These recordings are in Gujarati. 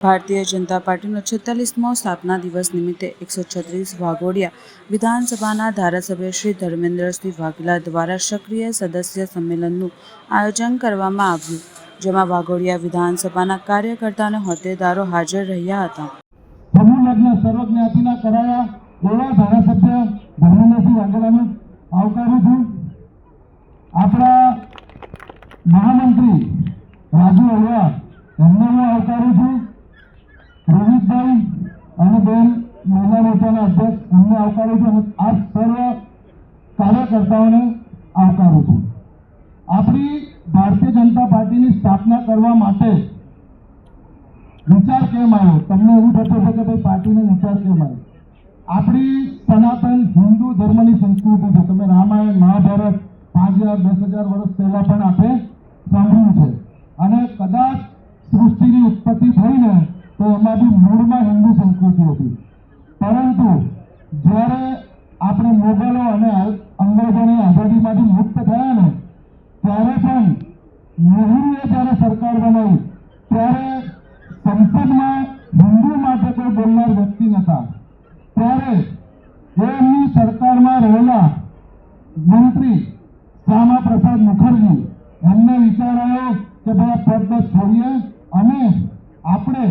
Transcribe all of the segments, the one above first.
ભારતીય જનતા પાર્ટીનો છેતાલીસમો સ્થાપના દિવસ નિમિત્તે એકસો છત્રીસ વાઘોડિયા વિધાનસભાના ધારાસભ્ય શ્રી ધર્મેન્દ્રસિંહ વાઘેલા દ્વારા સક્રિય સદસ્ય સંમેલનનું આયોજન કરવામાં આવ્યું, જેમાં વાઘોડિયા વિધાનસભાના કાર્યકર્તા અને હોદ્દેદારો હાજર રહ્યા હતા. આપણા મહામંત્રી રાજુ અલવા એમને હું આવકારું છું. રોહિતભાઈ અને બેન મહિલા મોરચાના અધ્યક્ષ અમને આવકારું છું અને આ સર્વ કાર્યકર્તાઓને આવકારું છું. આપણી ભારતીય જનતા પાર્ટીની સ્થાપના કરવા માટે વિચાર કેમ આવ્યો? તમને એવું થતું હશે કે ભાઈ પાર્ટીનો વિચાર કેમ આવ્યો? આપણી સનાતન હિન્દુ ધર્મની સંસ્કૃતિ છે. તમે રામાયણ, મહાભારત, પાંચ હજાર, દસ હજાર વર્ષ પહેલા પણ આપણે સાંભળ્યું છે. અને કદાચ સૃષ્ટિની ઉત્પત્તિ થઈને તો એમાં બી મૂળમાં હિન્દુ સંસ્કૃતિ હતી. પરંતુ જ્યારે આપણે મોગલો અને અંગ્રેજોની આઝાદીમાંથી મુક્ત થયા ને, ત્યારે પણ નહેરુએ જ્યારે સરકાર બનાવી, ત્યારે સંસદમાં હિન્દુ માટે કોઈ બોલનાર વ્યક્તિ નતા ત્યારે એમની સરકારમાં રહેલા મંત્રી શ્યામા પ્રસાદ મુખર્જી, એમને વિચાર આવ્યો કે ભાઈ આ પદ છોડીએ અને આપણે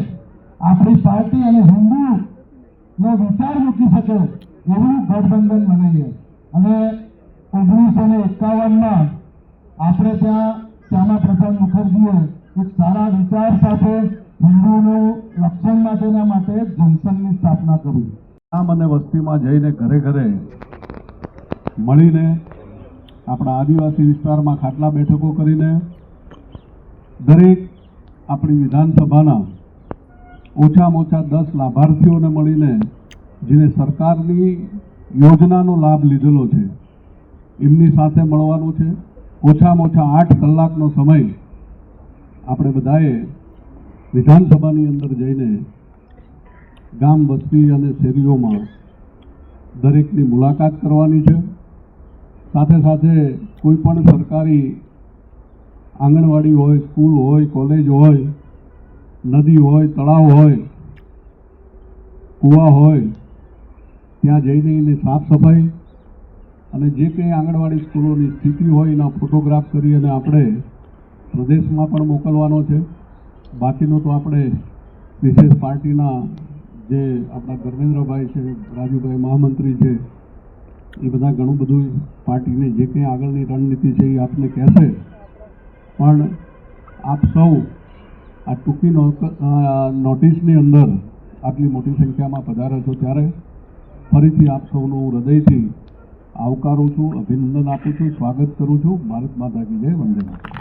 આપણી પાર્ટી અને હિન્દુ નો વિચાર મૂકી શકે એવું ગઠબંધન બનાવીએ અને ઓગણીસો ને એકાવનમાં આપણે ત્યાં શ્યામા પ્રસાદ મુખર્જીએ એક સારા વિચાર સાથે હિન્દુનું રક્ષણ માટેના માટે જનસંઘની સ્થાપના કરી. ગામ અને વસ્તીમાં જઈને ઘરે ઘરે મળીને આપણા આદિવાસી વિસ્તારમાં ખાટલા બેઠકો કરીને દરેક આપણી વિધાનસભાના ઓછામાં ઓછા દસ લાભાર્થીઓને મળીને જેને સરકારની યોજનાનો લાભ લીધેલો છે, એમની સાથે મળવાનું છે. ઓછામાં ઓછા આઠ કલાકનો સમય આપણે બધાએ વિધાનસભાની અંદર જઈને ગામ વસ્તી અને શેરીઓમાં દરેકની મુલાકાત કરવાની છે. સાથે સાથે કોઈ પણ સરકારી આંગણવાડી હોય, સ્કૂલ હોય, કોલેજ હોય નદી હોય, તળાવ હોય, કૂવા હોય, ત્યાં જઈને એની સાફ સફાઈ અને જે કંઈ આંગણવાડી સ્કૂલોની સ્થિતિ હોય, એના ફોટોગ્રાફ કરી અને આપણે પ્રદેશમાં પણ મોકલવાનો છે. બાકીનો તો આપણે વિશેષ પાર્ટીના જે આપણા ધર્મેન્દ્રભાઈ છે, રાજુભાઈ મહામંત્રી છે, એ બધા ઘણું બધું પાર્ટીને જે કંઈ આગળની રણનીતિ છે એ આપને કહેશે. પણ આપ સૌ આ ટૂંકી નોટિસની અંદર આટલી મોટી સંખ્યામાં પધારે છો ત્યારે ફરીથી આપ સૌનું હૃદયથી આવકારું છું, અભિનંદન આપું છું, સ્વાગત કરું છું. ભારત માતા કી જય, વંદે માતરમ.